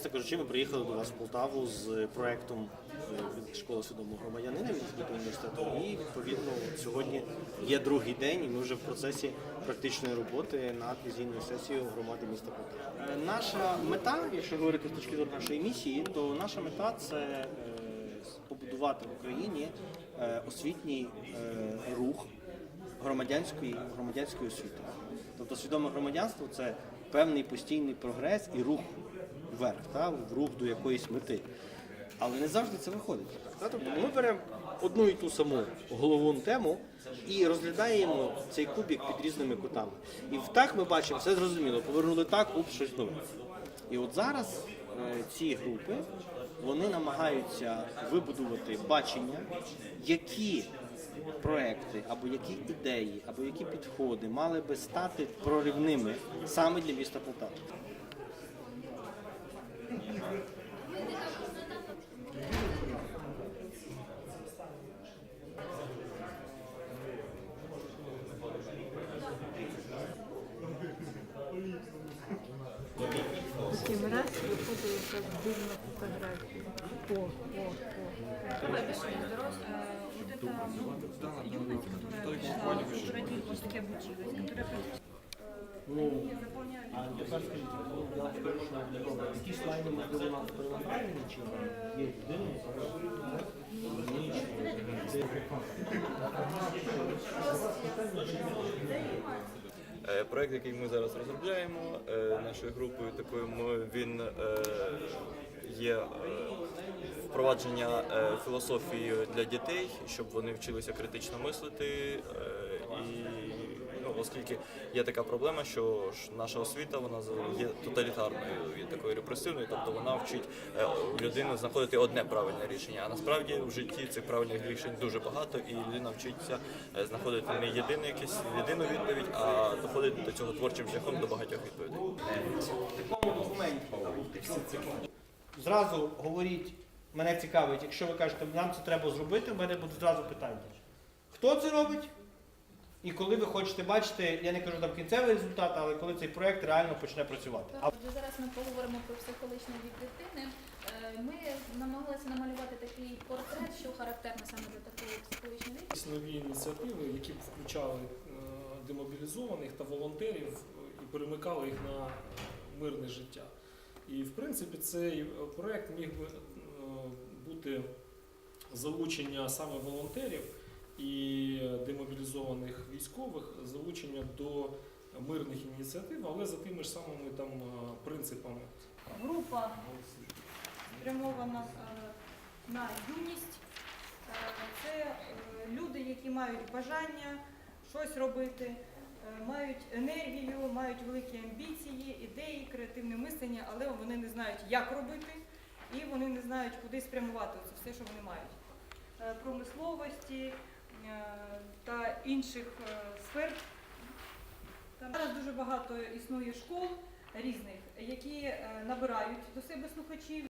Власне кажучи, ми приїхали до вас в Полтаву з проектом е, від школи свідомого громадянина від Інституту університету. І відповідно сьогодні є другий день, і ми вже в процесі практичної роботи над візійною сесією громади міста Полтава. Е, Наша мета, якщо говорити з точки зору нашої місії, то наша мета це е, побудувати в Україні освітній рух громадянської громадянської освіти. Тобто свідоме громадянство це певний постійний прогрес і рух вверх, та, в рух до якоїсь мети. Але не завжди це виходить. Та? Тобто ми беремо одну і ту саму головну тему і розглядаємо цей кубик під різними кутами. І так ми бачимо, все зрозуміло, повернули так, уп, щось нове. І от зараз е, ці групи вони намагаються вибудувати бачення, які проекти, або які ідеї, або які підходи мали би стати проривними саме для міста Полтава. Таким раз виходила так дивна фотографія. О, о, о. Вот это ну, юность, которая пришла, в Радивиловске обучилась, которая пришла. Ну, Е, Проект, який ми зараз розробляємо е, нашою групою, такою він е, є впровадження філософії для дітей, щоб вони вчилися критично мислити. І ну, оскільки є така проблема, що наша освіта вона є тоталітарною, є такою репресивною, тобто вона вчить е, людину знаходити одне правильне рішення. А насправді в житті цих правильних рішень дуже багато, і людина вчиться е, знаходити не єдину якусь єдину відповідь, а доходити до цього творчим шляхом до багатьох відповідей. зразу говоріть, мене цікавить, якщо ви кажете, нам це треба зробити, у мене буде зразу питання. Хто це робить? І коли ви хочете бачити, я не кажу там кінцевий результат, але коли цей проект реально почне працювати. Отже, зараз ми поговоримо про психологічний вік дитини. Е, Ми намагалися намалювати такий портрет, що характерно саме для такого психологічного віку. Якісь нові ініціативи, які б включали е, демобілізованих та волонтерів е, і перемикали їх на мирне життя. І в принципі цей е, проект міг би е, бути залучення саме волонтерів демобілізованих військових, залучення до мирних ініціатив, але за тими ж самими там е, принципами. Група спрямована е, на юність. Е, Це люди, які мають бажання щось робити, мають енергію, мають великі амбіції, ідеї, креативне мислення, але вони не знають, як робити, і вони не знають, куди спрямувати це все, що вони мають. Промисловості та інших е, сфер. Зараз дуже багато існує школ різних, які е, набирають до себе слухачів.